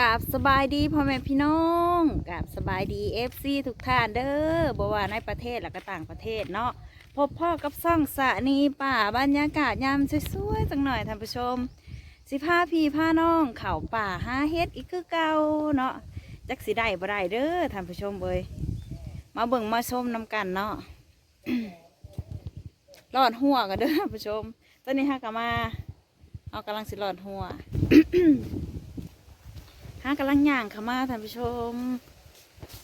กาบสบายดีพ่อแม่พี่น้องกาบสบายดีเอฟซีทุกท่านเด้อบว่าในประเทศและก็ต่างประเทศเนาะพบพ่อกับซ่องสะนีป่าบรรยากาศยามสวยๆจังหน่อยท่านผู้ชม สิพาพี่พาน้อง เข่าป่าหาเฮ็ดอีกคือเก่าเนาะจักสิได้บ่ได้เด้อท่านผู้ชมเอ้ยมาเบิ่งมาชมนำกันเนาะรอดหัวกันเด้อท่านผู้ชมตอนนี้ฮากะมาเอากำลังสิรอดหัว ฮากำลังย่างเข้ามาท่านผู้ชม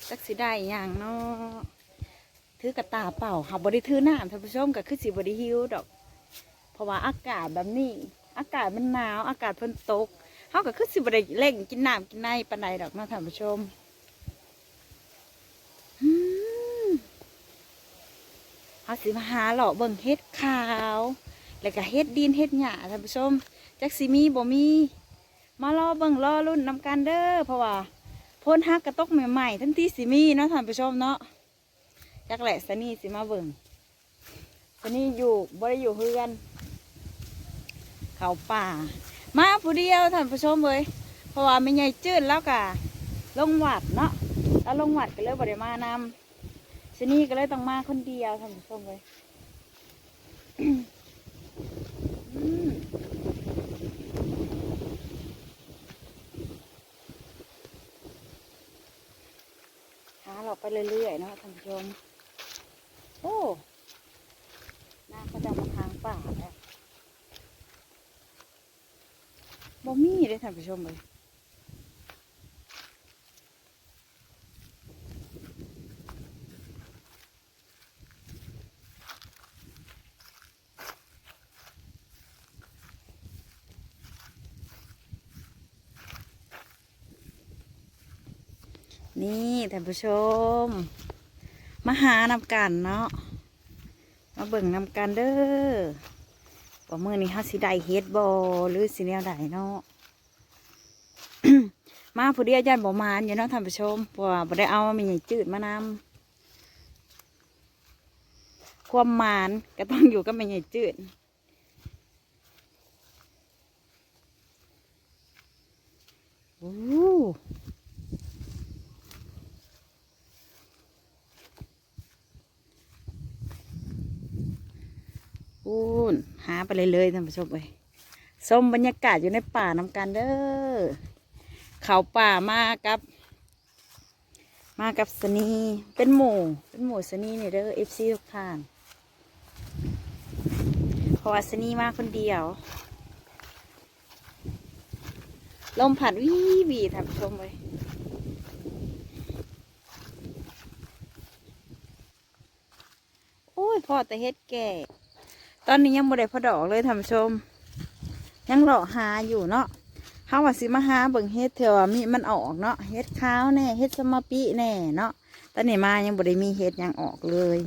จักสิได้ย่างเนาะถือกระตาเปล่าค่ะบริถือน้ำท่านผู้ชมก็คือสิบริหิวดอก เพราะว่าอากาศแบบนี้ อากาศมันหนาว อากาศเพิ่นตกเขาก็คือสิบริเล่งกินน้ำกินในปานใดดอกนาะท่านผู้ชมอืมเขาสิมาหาหล่อเบิ่งเฮ็ดขาว แล้วก็เฮ็ดดินเฮ็ดหญ้าท่านผู้ชมจักสิมีบ่มี มารอเบิ่งรอรุ่นนำกันเด้อเพราะว่าพ้นฮักกระตกใหม่ๆทั้งที่สิมีเนาะท่านผู้ชมเนาะจักแหละสนี่สิมาเบิ่งสนี่อยู่บ่ได้อยู่เฮือน เขาป่า มาผู้เดียวท่านผู้ชมเลยเพราะว่าไม่ใหญ่จืดแล้วกะลงวัดเนาะแล้วลงวัดก็เลยบ่ได้มานำสนี่ก็เลยต้องมาคนเดียวท่านผู้ชมเลย อกไปเรื่อยๆเนาะท่านผู้ชม โอ้น้าก็จะมาทางป่าแล้วบ่มีเลยท่านผู้ชมเลย นี่ท่านผู้ชม มาหานำกันเนาะมาเบิ่งนำกันเด้อว่ามือนี้เฮาสิได้เฮ็ดบ่หรือสิแนวใดเนาะ มาผู้เดียวย่านบ่มานอยู่เนาะท่านผู้ชมเพราะว่าบ่ได้เอามีใหญ่จืดมานำความมานก็ต้องอยู่กับม่ใหญ่จืดโอ้ ปูนหาไปเลยเลยท่านผู้ชมเอ้ยส้มบรรยากาศอยู่ในป่านำกันเด้อเขาป่ามากับ มากับสนีเป็นหมู่เป็นหมู่สนีเนี่ยเด้อเอฟซีทุกท่านเพราะว่าสนีมาคนเดียว ลมผัดวีวีท่านผู้ชมเลยโอ้ยพ่อแต่เฮ็ดแก่ อนนี้ยังบ่ได้พอดอกเลยท่านผู้ชม ยังรอหาอยู่เนาะเฮาว่าสิมาหาเบิ่งเฮ็ดเถอะว่ามีมันออกเนาะเฮ็ดขาวแน่เฮ็ดสมปิแน่เนาะตอนนี้มายังบ่ได้มีเฮ็ดยังออกเลย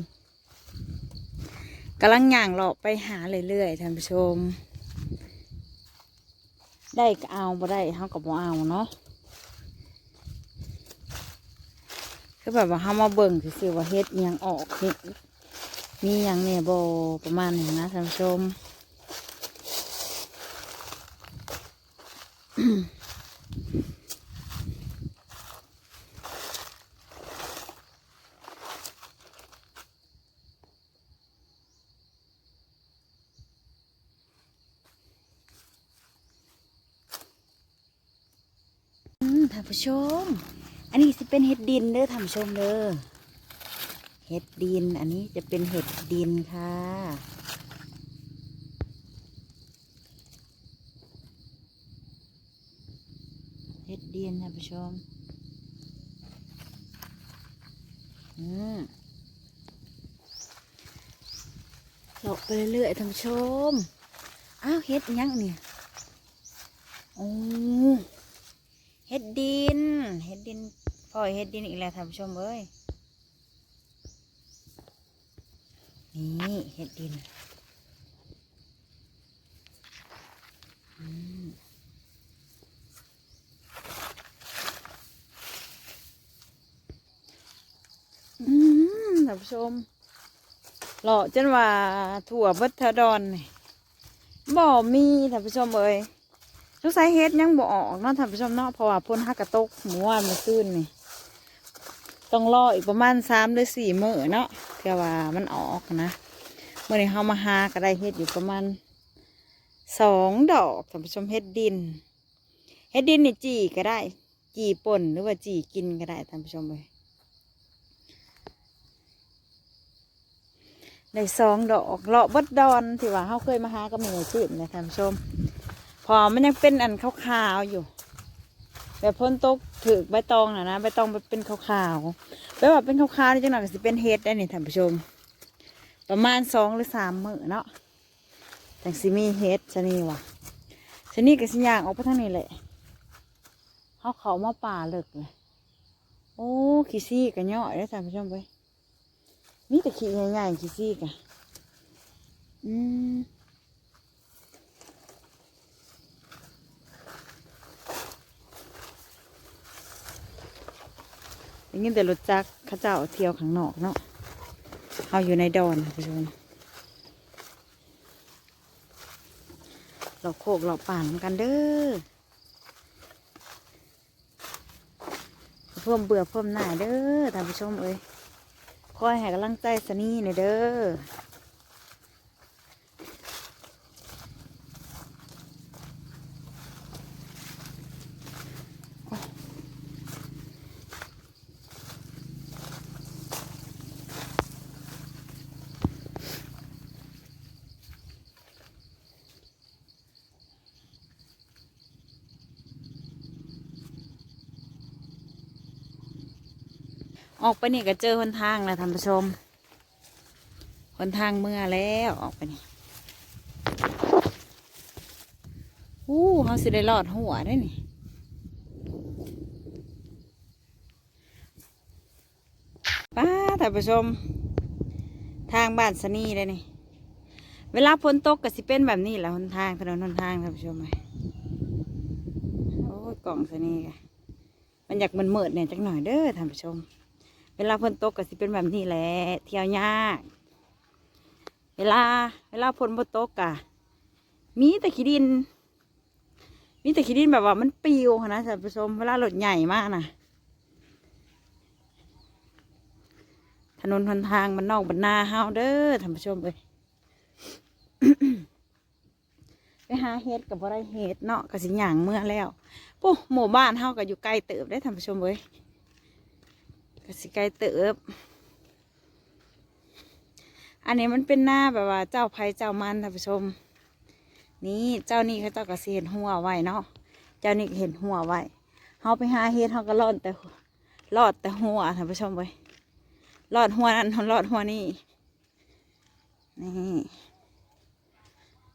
กำลังย่างเลาะไปหาเรื่อยๆท่านผู้ชม ได้ก็เอาบ่ได้เฮาก็บ่เอาเนาะคือแบบว่าเฮามาเบิ่งซื่อว่าเฮ็ดยังออกเฮ็ด มีหยังเนี่ยบ่ประมาณนี้นะท่านผู้ชมอืมท่านผู้ชม อันนี้สิเป็นเห็ดดินเด้อท่านผู้ชมเด้อ เห็ดดิน อันนี้จะเป็นเห็ดดินค่ะ เห็ดดินท่านผู้ชม อืมหลอกไปเรื่อยๆท่านผู้ชม อ้าวเห็ดยังเนี่ยโอ้เฮ็ดดินเฮ็ดดินพ่อยเฮ็ดดินอีกแล้วท่านผู้ชมเอ้ย นี่เฮ็ดดินอืมอืมท่านผู้ชมหล่อจนว่าถั่วบัทดอนนี่บ่มีท่านผู้ชมเอ้ยสงสัยเฮ็ดยังบ่ออกเนาะท่านผู้ชมเนาะเพราะว่าพ่นฮักกระตกหมูวันมาซื่นนี่ ต้องรออีกประมาณสามหรือสี่มื้อเนาะเพื่อว่ามันออกนะเมื่อนี้เฮามาหาก็ได้เฮ็ดอยู่ประมาณสองดอกท่านผู้ชมเฮ็ดดินเฮ็ดดินนี่จีก็ได้ จีป่นหรือว่าจีกินก็ได้ท่านผู้ชมเลยได้สองดอกเลาะบดดอนที่ว่าเขาเคยมาหาก็มีชื่นเลยท่านผู้ชม พอมันยังเป็นอันขาวๆอยู่ แบบพ้นตกถือใบตองนะนะใบตองเป็นขาวๆแปลว่าเป็นขาวๆนี่จังหน่อยก็สิเป็นเฮ็ดได้นี่ท่านผู้ชม ประมาณสองหรือสามมื้อเนาะแต่สิมีเฮ็ดชะนีว่ะชะนีกับสิยางออกไปทางนี้แหละเขาเขามาป่าเลิกเลยโอ้ขี้ซี่กันย่อยได้ท่านผู้ชมไปมีแต่ขี้ใหญ่ๆขี้ซี่กันอืม ได้ยินแต่รถจักรข้าเจ้าเที่ยวข้างนอกเนาะเขาอยู่ในดอนท่านผู้ชมเราโคกเราป่านกันเด้อเพิ่มเบื่อเพิ่มหน่ายเด้อท่านผู้ชมเอ้ยคอยให้กำลังใจสนี่หน่ยเด้อ ออกไปนี่ก็เจอหนทางแล้วท่านผู้ชมหนทางเมื่อแล้วออกไปนี่อู้เขาสิได้รอดหัวได้นี่ป้าท่านผู้ชม ทางบ้านสนีเลยนี่เวลาฝนตกก็สิเป็นแบบนี้แหละหนทางถนนหนทางท่านผู้ชมไหมโอ้ยกล่องสนีกะมันอยากมันเมิดเนี่ยจักหน่อยเด้อท่านผู้ชม เวลาฝนตกก็สิเป็นแบบนี้แหละเที่ยวยาก เวลา เวลาฝนบ่ตกอะมีแต่ขี้ดิน มีแต่ขี้ดินแบบว่ามันปิวนะท่านผู้ชมเวลารถใหญ่มากนะถนนหนทางมันนอกบันนาเฮาเด้อท่านผู้ชมเอ้ยไปหาเฮ็ดกับบ่ได้เฮ็ดเนาะก็สิหย่างเมื่อแล้วปุ๊หมู่บ้านเฮาก็อยู่ไกลเติบได้ท่านผู้ชมเอ้ย กสิไกเติบ อันนี้มันเป็นหน้าแบบว่า เจ้าภัยเจ้ามันท่านผู้ชม นี่เจ้านี่เขาเจ้าก็สิเห็นหัวไว้เนาะ เจ้านี่เห็นหัวไว้เฮาไปหาเฮ็ดเฮาก็รอดแต่รอดแต่หัวท่านผู้ชมเว้ยรอดหัวนั้นรอดหัวนี่นี่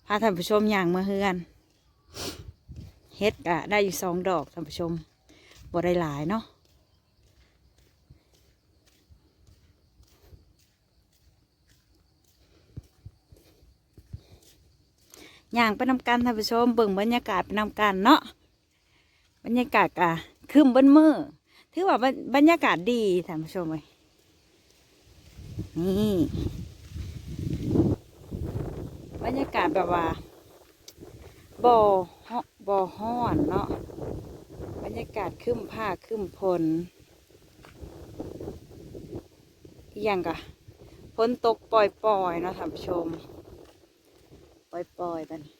พาท่านผู้ชมอย่างมาเฮือนเฮ็ดก็ได้อยู่สองดอกท่านผู้ชมบ่ได้หลายเนาะ ย่างไปนำกันท่านผู้ชมเบิ่งบรรยากาศไปนำกันเนาะบรรยากาศกะคืมบิ้มือถือว่าบรรยากาศดีท่านผู้ชมเลยนี่บรรยากาศแบบว่าบ่อฮ้อบ่อห้อนเนาะบรรยากาศคืมผ้าคืมพลอีกอย่างกะฝนตกปล่อยๆเนาะท่านผู้ชม ปล่อยปล่อยๆไปนี่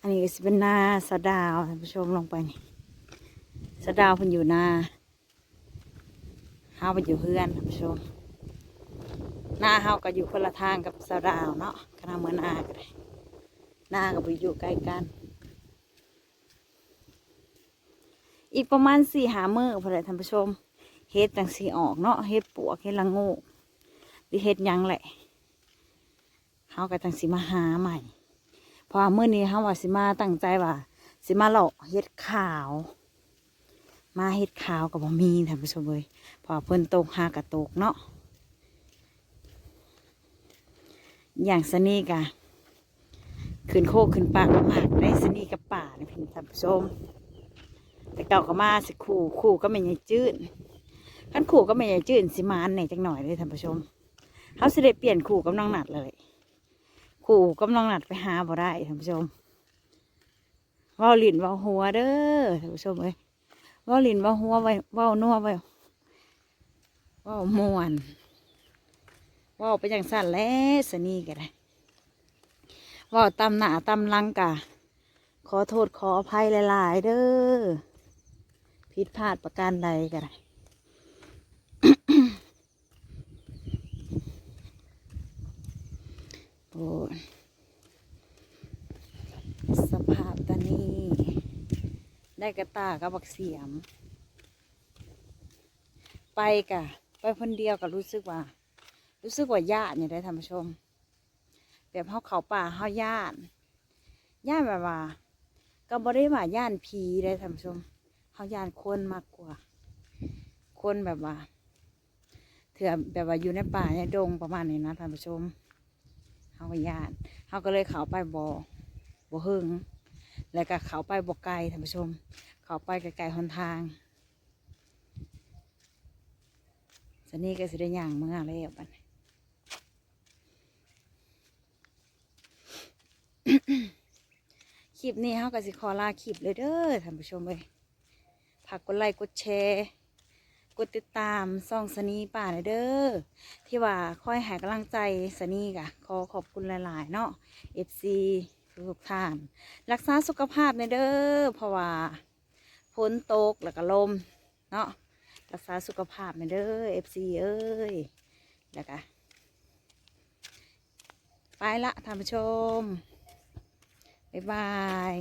อันนี้ก็สิเป็นนาสะดาวท่านผู้ชมลงไปนี่สะดาวเพิ่นอยู่นาเฮาไปอยู่เพื่อนท่านผู้ชมหน้าเฮาก็อยู่คนละทางกับสะดาวเนาะคณะเหมือนนาก็ได้หน้าก็ไปอยู่ใกล้กัน อีกประมาณสี่หามือพอได้ท่านผู้ชม เฮ็ดจังสีออกเนาะเฮ็ดปวกเฮ็ดละงูหรือเฮ็ดยังแหละเฮาก็จังสิมาหาใหม่เพราะว่ามื้อนี้เฮาว่าสิมาตั้งใจว่าสิมาเลาะเฮ็ดขาว มาเฮ็ดขาวกับบ่มีท่านผู้ชมเอ้ยเพอเพิ่นตกหากระตกเนาะอย่างสนีกะขึ้นโคกขึ้นปากมากได้สนีกับป่านี่พี่ท่านผู้ชม แต่เก่าก็มาสิคู่คู่ก็ไม่ใหญ่จืด ขั้นขู่ก็ไม่ใหญ่จืดสิมานไหนจังหน่อยเลยท่านผู้ชมเขาเสิได้เปลี่ยนขู่กับน้องหนัดเลย ขู่กับน้องหนัดไปหาบ่ได้ท่านผู้ชมว้าหลินว้าหัวเด้อท่านผู้ชมเอ้ยว้าหลินว้าหัวไว้ว้านัวไว้ว้ามวนว้าไปจังสั่นแล้วสนี่ก็ได้เว้าตำหนาตำลังกะ ขอโทษขออภัยหลาย ๆ เด้อผิดพลาดประการใดก็ได้ โอ้ยสภาพตอนนี้ ได้กระตากับบักเสียม ไปกะ ไปคนเดียวก็รู้สึกว่า รู้สึกว่าญาติเนี่ยได้ท่านผู้ชม แบบเขาเขาป่าเขาญาติญาติแบบว่า ก็บ่ได้ว่าย่านผีได้ท่านผู้ชมเขาย่านคนมากกว่า คนแบบว่าเถื่อแบบว่าอยู่ในป่าในดงประมาณนี้นะท่านผู้ชม เขาก็ย่านเขาก็เลยเขาไปบ่บ่หึงแล้วก็เขาไปบ่ไกลท่านผู้ชม เขาไปไกลๆหนทางสนี่ก็สิได้ย่างเมื่อแล้วบัดนี้คลิปนี้เขาก็สิขอลาคลิปเลยเด้อท่านผู้ชมเลยฝากกดไลค์กดแชร์ กดติดตามซ่องสนีป่าเลยเด้อที่ว่าคอยให้กำลังใจสนีกะขอขอบคุณหลาย ๆ เนาะ FC ทุกท่าน รักษาสุขภาพเด้อเพราะว่าฝนตกแล้วก็ลมเนาะรักษาสุขภาพเด้อ FC เอ้ยแล้วก็ไปละท่านผู้ชม บ๊ายบาย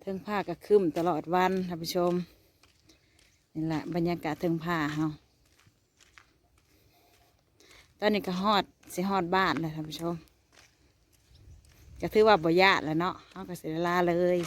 เทิงผ้าก็ครึมตลอดวันท่านผู้ชม นี่แหละบรรยากาศเทิงผ้าเฮาตอนนี้ก็ฮอดสิฮอดบ้านเลยท่านผู้ชมก็ถือว่าบ่ยากแล้วเนาะเฮาก็สิได้ลาเลย